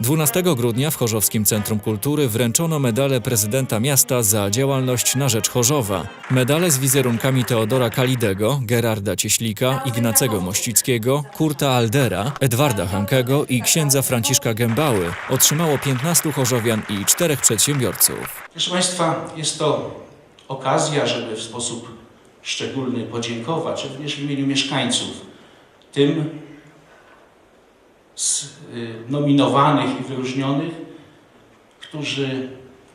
12 grudnia w Chorzowskim Centrum Kultury wręczono medale prezydenta miasta za działalność na rzecz Chorzowa. Medale z wizerunkami Teodora Kalidego, Gerarda Cieślika, Ignacego Mościckiego, Kurta Aldera, Edwarda Hankego i księdza Franciszka Gębały otrzymało 15 chorzowian i czterech przedsiębiorców. Proszę Państwa, jest to okazja, żeby w sposób szczególny podziękować również w imieniu mieszkańców tym nominowanych i wyróżnionych, którzy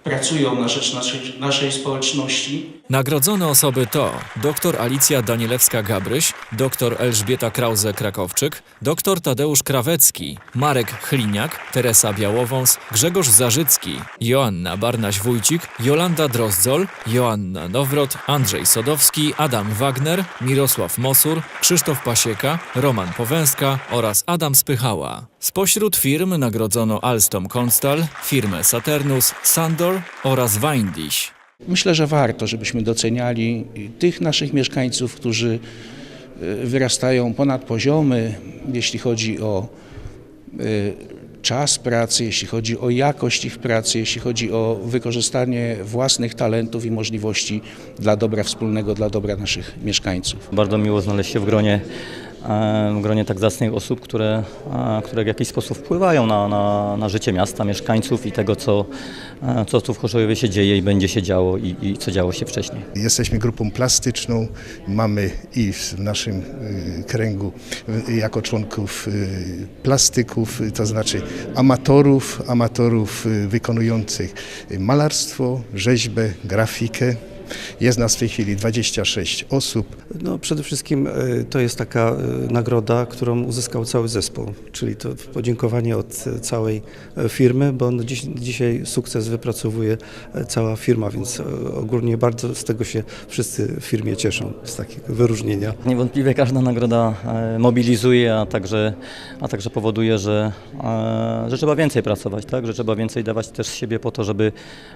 pracują na rzecz naszej, naszej społeczności. Nagrodzone osoby to dr Alicja Danielewska-Gabryś, dr Elżbieta Krause-Krakowczyk, dr Tadeusz Krawecki, Marek Chliniak, Teresa Białowąs, Grzegorz Zarzycki, Joanna Barnaś-Wójcik, Jolanda Drozdzol, Joanna Nowrot, Andrzej Sodowski, Adam Wagner, Mirosław Mosur, Krzysztof Pasieka, Roman Powęska oraz Adam Spychała. Spośród firm nagrodzono Alstom Konstal, firmę Saturnus, Sandor oraz Windish. Myślę, że warto, żebyśmy doceniali tych naszych mieszkańców, którzy y, wyrastają ponad poziomy, jeśli chodzi o y, czas pracy, jeśli chodzi o jakość ich pracy, jeśli chodzi o wykorzystanie własnych talentów i możliwości dla dobra wspólnego, dla dobra naszych mieszkańców. Bardzo miło znaleźć się w gronie, e, gronie tak zacnych osób, które, e, które w jakiś sposób wpływają na, na, na życie miasta, mieszkańców i tego, co, e, co tu w Chorzowie się dzieje i będzie się działo i, i co działo się wcześniej. Jesteśmy grupą plastyczną, mamy i w naszym y, kręgu y, jako członków y, plastyków, to znaczy amatorów, amatorów wykonujących malarstwo, rzeźbę, grafikę. Jest nas w tej chwili 26 osób. No, przede wszystkim e, to jest taka e, nagroda, którą uzyskał cały zespół, czyli to podziękowanie od e, całej firmy, bo no dziś, dzisiaj sukces wypracowuje cała firma, więc ogólnie bardzo z tego się wszyscy w firmie cieszą, z takiego wyróżnienia. Niewątpliwie każda nagroda mobilizuje, a także, a także powoduje, że, że trzeba więcej pracować, tak? że trzeba więcej dawać też z siebie po to, żeby,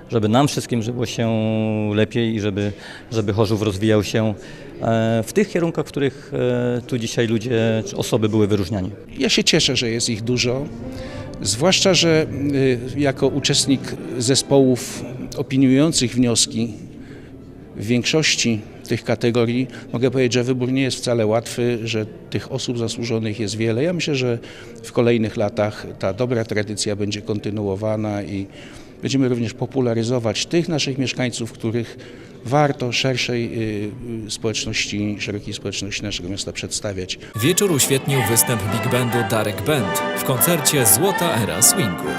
żeby nam wszystkim żyło się lepiej i żeby, żeby Chorzów rozwijał się e, w tych kierunkach, w których e, tu dzisiaj ludzie czy osoby były wyróżniani. Ja się cieszę, że jest ich dużo, zwłaszcza, że y, jako uczestnik zespołów opiniujących wnioski w większości tych kategorii mogę powiedzieć, że wybór nie jest wcale łatwy, że tych osób zasłużonych jest wiele. Ja myślę, że w kolejnych latach ta dobra tradycja będzie kontynuowana i będziemy również popularyzować tych naszych mieszkańców, których warto szerszej y, y, społeczności, szerokiej społeczności naszego miasta przedstawiać. Wieczór uświetnił występ big bandu Darek Band w koncercie Złota Era Swingu.